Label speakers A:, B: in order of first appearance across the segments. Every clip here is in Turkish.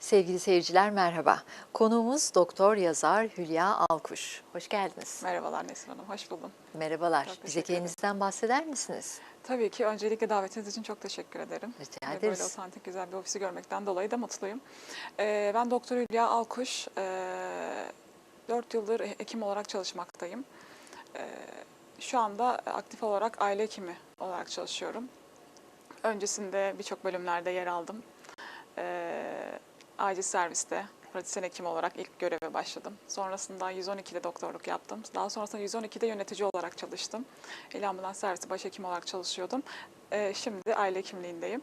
A: Sevgili seyirciler merhaba. Konuğumuz doktor yazar Hülya Alkuş. Hoş geldiniz.
B: Merhabalar Nesrin Hanım, hoş buldum.
A: Merhabalar.
B: Çok
A: Bize
B: teşekkür
A: kendinizden bahseder misiniz?
B: Tabii ki öncelikle davetiniz için çok teşekkür ederim.
A: Rica ederiz.
B: Böyle otantik güzel bir ofisi görmekten dolayı da mutluyum. Ee, ben Doktor Hülya Alkuş, ee, 4 yıldır hekim olarak çalışmaktayım. Ee, şu anda aktif olarak aile hekimi olarak çalışıyorum. Öncesinde birçok bölümlerde yer aldım. Ee, acil serviste pratisyen hekim olarak ilk göreve başladım. Sonrasında 112'de doktorluk yaptım. Daha sonrasında 112'de yönetici olarak çalıştım. İl ambulans servisi başhekim olarak çalışıyordum. Ee, şimdi aile hekimliğindeyim.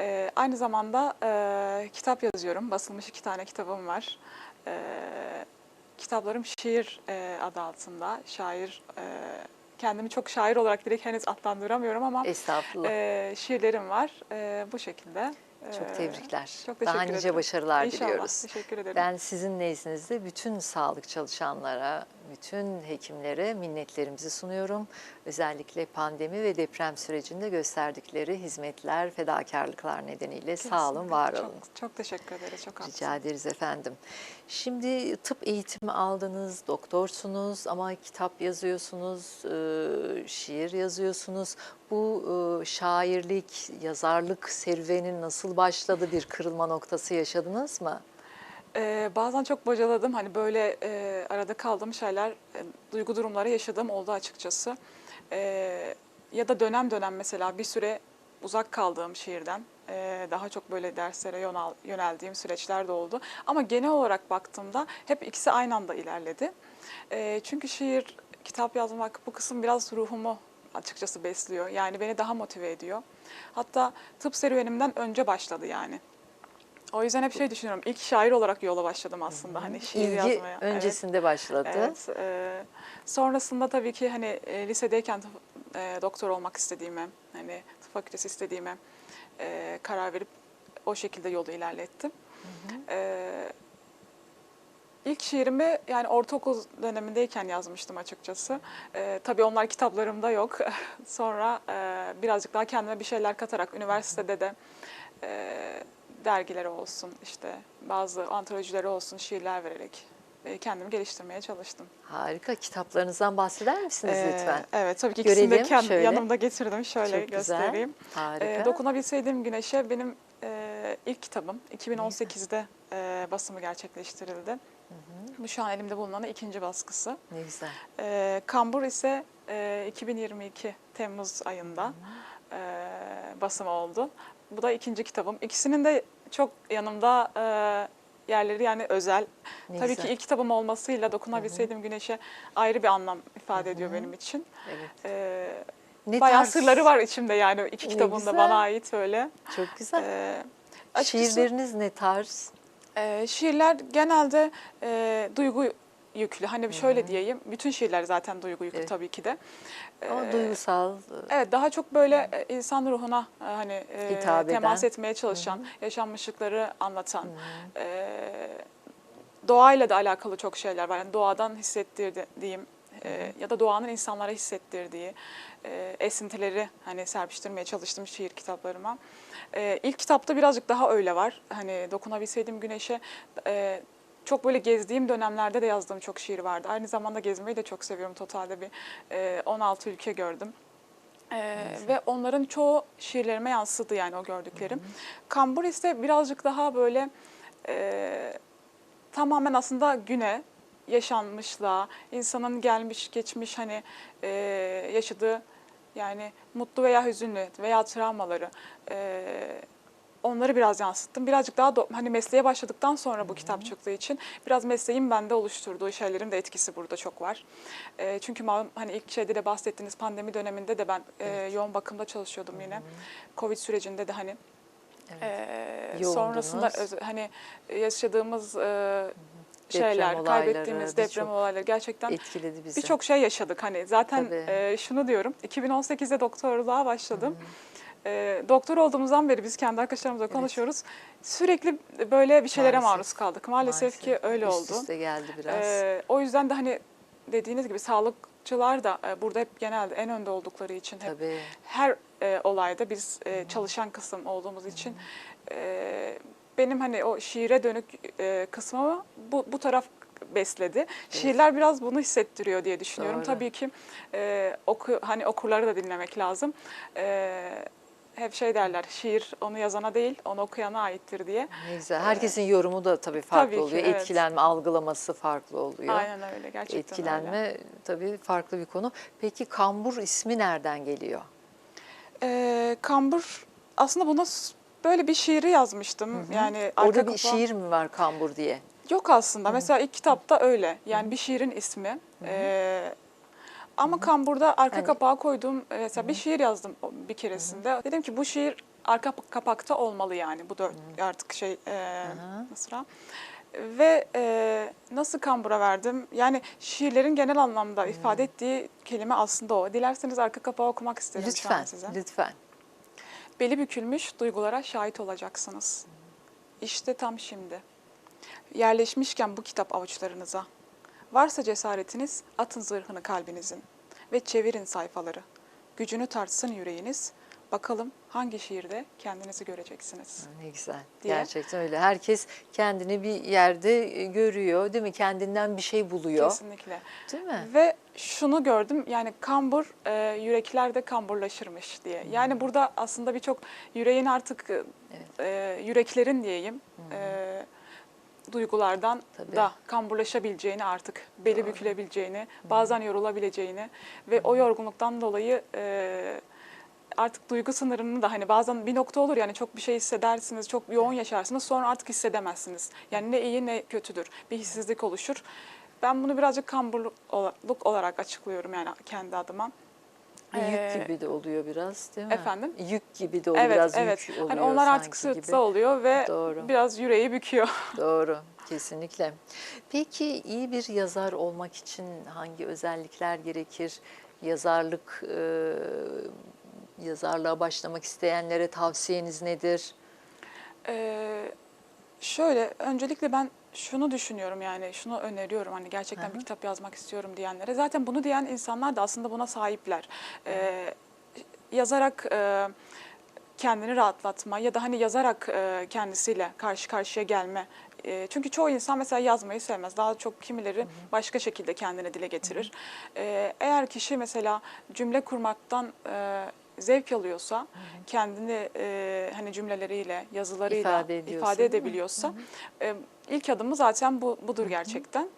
B: Ee, aynı zamanda e, kitap yazıyorum. Basılmış iki tane kitabım var. Ee, kitaplarım şiir e, adı altında. Şair, e, kendimi çok şair olarak direkt henüz adlandıramıyorum ama
A: Estağfurullah.
B: e, şiirlerim var. E, bu şekilde.
A: Çok tebrikler.
B: Çok
A: Daha
B: teşekkür
A: nice
B: ederim.
A: başarılar
B: İnşallah.
A: diliyoruz.
B: Teşekkür ederim.
A: Ben sizin nezdinizde bütün sağlık çalışanlara, bütün hekimlere minnetlerimizi sunuyorum. Özellikle pandemi ve deprem sürecinde gösterdikleri hizmetler, fedakarlıklar nedeniyle sağ olun,
B: Kesinlikle.
A: var
B: Çok-
A: olun.
B: Çok, teşekkür ederiz. Çok haklısın.
A: Rica ederiz efendim. Şimdi tıp eğitimi aldınız, doktorsunuz ama kitap yazıyorsunuz, e, şiir yazıyorsunuz. Bu e, şairlik, yazarlık serüvenin nasıl başladı? Bir kırılma noktası yaşadınız mı?
B: Ee, bazen çok bocaladım. Hani böyle e, arada kaldığım şeyler, e, duygu durumları yaşadığım oldu açıkçası. Ee, ya da dönem dönem mesela bir süre uzak kaldığım şiirden e, daha çok böyle derslere yönel- yöneldiğim süreçler de oldu. Ama genel olarak baktığımda hep ikisi aynı anda ilerledi. E, çünkü şiir, kitap yazmak bu kısım biraz ruhumu açıkçası besliyor. Yani beni daha motive ediyor. Hatta tıp serüvenimden önce başladı yani. O yüzden hep şey düşünüyorum. İlk şair olarak yola başladım aslında hani şiir
A: İlgi
B: yazmaya. Evet.
A: öncesinde başladı.
B: Evet. e, sonrasında tabii ki hani e, lisedeyken e, doktor olmak istediğime, hani tıp fakültesi istediğime e, karar verip o şekilde yolu ilerlettim. E, ilk şiirimi yani ortaokul dönemindeyken yazmıştım açıkçası. E, tabii onlar kitaplarımda yok. Sonra e, birazcık daha kendime bir şeyler katarak üniversitede de e, dergileri olsun, işte bazı antolojileri olsun, şiirler vererek e, kendimi geliştirmeye çalıştım.
A: Harika. Kitaplarınızdan bahseder misiniz
B: Ee,
A: lütfen?
B: Evet, tabii ki ikisini
A: Görelim,
B: de kend-
A: şöyle.
B: yanımda getirdim. Şöyle
A: Çok güzel.
B: göstereyim.
A: Harika.
B: Ee, Dokunabilseydim Güneş'e benim e, ilk kitabım. 2018'de e, basımı gerçekleştirildi. Bu şu an elimde bulunan ikinci baskısı.
A: ne güzel.
B: E, Kambur ise e, 2022 Temmuz ayında e, basımı oldu. Bu da ikinci kitabım. İkisinin de çok yanımda e, yerleri yani özel.
A: Ne
B: Tabii
A: güzel.
B: ki ilk kitabım olmasıyla Dokunabilseydim Güneş'e ayrı bir anlam ifade ediyor benim için.
A: Evet.
B: Ee,
A: Ne
B: bayağı
A: tarz-
B: sırları var içimde yani iki kitabın da bana ait öyle.
A: Çok güzel.
B: Ee, açıkçası,
A: Şiirleriniz ne tarz?
B: e, şiirler genelde e, duygu yüklü. Hani şöyle diyeyim, bütün şiirler zaten duygu yüklü
A: Evet.
B: tabii ki de.
A: Ama
B: Ee,
A: duygusal.
B: Evet daha çok böyle e, insan ruhuna e, hani e, temas
A: eden.
B: etmeye çalışan, yaşanmışlıkları anlatan, e, doğayla da alakalı çok şeyler var. Yani doğadan hissettirdiğim e, ya da doğanın insanlara hissettirdiği e, esintileri hani serpiştirmeye çalıştım şiir kitaplarıma. E, ilk kitapta birazcık daha öyle var. Hani dokunabilseydim güneşe e, çok böyle gezdiğim dönemlerde de yazdığım çok şiir vardı. Aynı zamanda gezmeyi de çok seviyorum. Totalde bir e, 16 ülke gördüm. Ee, ve onların çoğu şiirlerime yansıdı yani o gördüklerim. Kambur ise birazcık daha böyle e, tamamen aslında güne, yaşanmışlığa, insanın gelmiş geçmiş hani e, yaşadığı yani mutlu veya hüzünlü veya travmaları e, onları biraz yansıttım. Birazcık daha do- hani mesleğe başladıktan sonra bu kitap çıktığı için biraz mesleğin bende oluşturduğu şeylerin de etkisi burada çok var. E, çünkü malum hani ilk şeyde de bahsettiğiniz pandemi döneminde de ben e, yoğun bakımda çalışıyordum yine. Covid sürecinde de hani
A: Evet. Yoğundunuz.
B: sonrasında öz- hani yaşadığımız e, şeyler,
A: olayları,
B: kaybettiğimiz deprem
A: birçok
B: olayları gerçekten
A: Etkiledi bizi.
B: birçok şey yaşadık. Hani zaten
A: Tabii.
B: e, şunu diyorum, 2018'de doktorluğa başladım. E, doktor olduğumuzdan beri biz kendi arkadaşlarımızla konuşuyoruz. Sürekli böyle bir şeylere
A: Maalesef.
B: maruz kaldık. Maalesef, ki öyle
A: Üst
B: oldu.
A: üste geldi biraz.
B: Ee, o yüzden de hani dediğiniz gibi sağlıkçılar da e, burada hep genelde en önde oldukları için hep
A: Tabii.
B: her e, olayda biz e, çalışan kısım olduğumuz için e, benim hani o şiire dönük e, kısmımı bu, bu taraf besledi. Şiirler biraz bunu hissettiriyor diye düşünüyorum.
A: Doğru.
B: Tabii ki e, oku hani okurları da dinlemek lazım. E, hep şey derler, şiir onu yazana değil, onu okuyana aittir diye.
A: Ne güzel. Herkesin yorumu da tabii farklı
B: Tabii ki,
A: oluyor.
B: evet.
A: Etkilenme, algılaması farklı oluyor.
B: Aynen öyle, gerçekten
A: Etkilenme
B: öyle.
A: tabii farklı bir konu. Peki kambur ismi nereden geliyor?
B: E, Kambur, aslında buna s- böyle bir şiiri yazmıştım. Yani arka
A: Orada bir
B: kapağı-
A: şiir mi var kambur diye?
B: Yok aslında. Mesela ilk kitapta öyle. Yani bir şiirin ismi. Ee, ama Kambur'da arka
A: Yani-
B: kapağa koyduğum e, mesela bir şiir yazdım bir keresinde. Dedim ki bu şiir arka kapakta olmalı yani. Bu da artık şey e, Mısra. Ve e, nasıl kambura verdim? Yani şiirlerin genel anlamda ifade ettiği kelime aslında o. Dilerseniz arka kapağı okumak isterim şu
A: Lütfen,
B: an size.
A: lütfen.
B: Beli bükülmüş duygulara şahit olacaksınız. İşte tam şimdi. Yerleşmişken bu kitap avuçlarınıza. Varsa cesaretiniz atın zırhını kalbinizin ve çevirin sayfaları. Gücünü tartsın yüreğiniz. Bakalım hangi şiirde kendinizi göreceksiniz.
A: Ne güzel.
B: Diye.
A: Gerçekten öyle. Herkes kendini bir yerde e, görüyor, değil mi? Kendinden bir şey buluyor.
B: Kesinlikle.
A: Değil mi?
B: Ve şunu gördüm yani kambur e, yüreklerde kamburlaşırmış diye. Yani burada aslında birçok yüreğin artık e, e, yüreklerin diyeyim e, duygulardan
A: Tabii.
B: da kamburlaşabileceğini artık beli bükülebileceğini, bazen yorulabileceğini ve o yorgunluktan dolayı e, artık duygu sınırını da hani bazen bir nokta olur yani çok bir şey hissedersiniz, çok yoğun yaşarsınız sonra artık hissedemezsiniz. Yani ne iyi ne kötüdür. Bir hissizlik oluşur. Ben bunu birazcık kamburluk olarak açıklıyorum yani kendi adıma.
A: Yük
B: Ee,
A: gibi de oluyor biraz değil mi?
B: efendim?
A: Yük gibi de oluyor
B: Evet,
A: biraz
B: evet.
A: yük oluyor
B: Hani onlar artık sırtsa
A: gibi.
B: oluyor ve
A: Doğru.
B: biraz yüreği büküyor.
A: Doğru, kesinlikle. Peki iyi bir yazar olmak için hangi özellikler gerekir? Yazarlık, e, yazarlığa başlamak isteyenlere tavsiyeniz nedir?
B: Ee, şöyle öncelikle ben şunu düşünüyorum yani şunu öneriyorum hani gerçekten
A: Hı hı.
B: bir kitap yazmak istiyorum diyenlere. Zaten bunu diyen insanlar da aslında buna sahipler. Ee, yazarak e, kendini rahatlatma ya da hani yazarak e, kendisiyle karşı karşıya gelme. E, çünkü çoğu insan mesela yazmayı sevmez. Daha çok kimileri başka şekilde kendini dile getirir. E, eğer kişi mesela cümle kurmaktan e, zevk alıyorsa, kendini e, hani cümleleriyle, yazılarıyla
A: İfade
B: ifade
A: değil mi?
B: edebiliyorsa e, ilk adımı zaten bu budur gerçekten.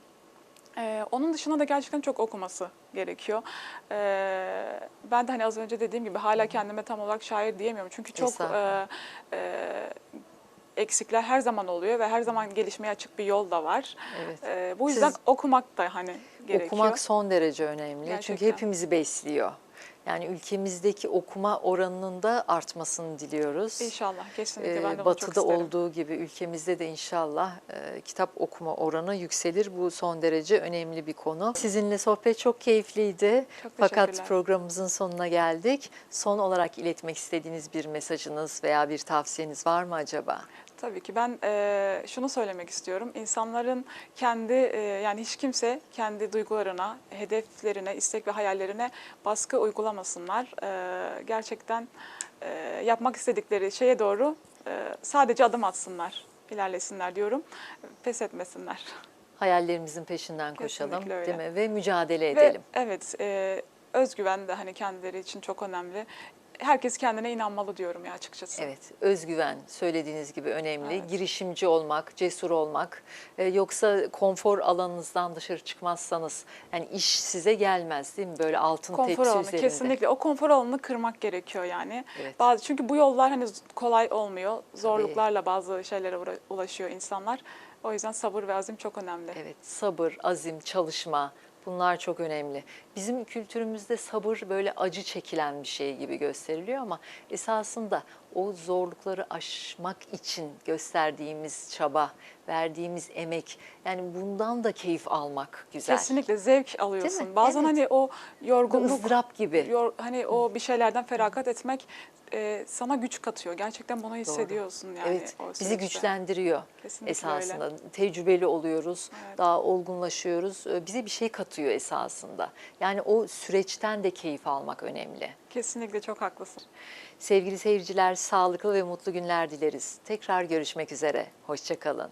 B: Ee, onun dışında da gerçekten çok okuması gerekiyor. Ee, ben de hani az önce dediğim gibi hala kendime tam olarak şair diyemiyorum. Çünkü çok e, e, eksikler her zaman oluyor ve her zaman gelişmeye açık bir yol da var.
A: Evet.
B: Ee, bu yüzden
A: Siz-
B: okumak da hani gerekiyor.
A: Okumak son derece önemli. Çünkü
B: Gerçekten.
A: hepimizi besliyor. Yani ülkemizdeki okuma oranının da artmasını diliyoruz.
B: İnşallah kesinlikle
A: Ee,
B: ben de
A: Batı'da olduğu gibi ülkemizde de inşallah e, kitap okuma oranı yükselir. Bu son derece önemli bir konu. Sizinle sohbet çok keyifliydi.
B: Çok
A: Fakat programımızın sonuna geldik. Son olarak iletmek istediğiniz bir mesajınız veya bir tavsiyeniz var mı acaba?
B: Tabii ki ben e, şunu söylemek istiyorum. İnsanların kendi e, yani hiç kimse kendi duygularına, hedeflerine, istek ve hayallerine baskı uygulamasınlar. E, gerçekten e, yapmak istedikleri şeye doğru e, sadece adım atsınlar, ilerlesinler diyorum. Pes etmesinler.
A: Hayallerimizin peşinden koşalım değil mi? Ve mücadele
B: Ve
A: edelim.
B: evet, e, özgüven de hani kendileri için çok önemli. Herkes kendine inanmalı diyorum ya açıkçası.
A: Evet, özgüven söylediğiniz gibi önemli.
B: Evet.
A: Girişimci olmak, cesur olmak. Ee, yoksa konfor alanınızdan dışarı çıkmazsanız yani iş size gelmez değil mi? Böyle altın
B: konfor
A: tepsi
B: alanı
A: üzerinde.
B: kesinlikle o konfor alanını kırmak gerekiyor yani.
A: Evet.
B: Bazı çünkü bu yollar hani kolay olmuyor. Zorluklarla bazı şeylere ulaşıyor insanlar. O yüzden sabır ve azim çok önemli.
A: Evet, sabır, azim, çalışma bunlar çok önemli. Bizim kültürümüzde sabır böyle acı çekilen bir şey gibi gösteriliyor ama esasında o zorlukları aşmak için gösterdiğimiz çaba, verdiğimiz emek yani bundan da keyif almak güzel.
B: Kesinlikle zevk alıyorsun. Bazen
A: Evet.
B: hani o yorgunluk,
A: ızdırap gibi.
B: yor- hani o bir şeylerden feragat etmek e, sana güç katıyor. Gerçekten bunu hissediyorsun yani.
A: evet, bizi güçlendiriyor
B: Kesinlikle
A: esasında. Tecrübeli oluyoruz,
B: Evet.
A: daha olgunlaşıyoruz. Ee, Bize bir şey katıyor esasında. Yani o süreçten de keyif almak önemli.
B: Kesinlikle çok haklısın.
A: Sevgili seyirciler, sağlıklı ve mutlu günler dileriz. Tekrar görüşmek üzere. Hoşçakalın.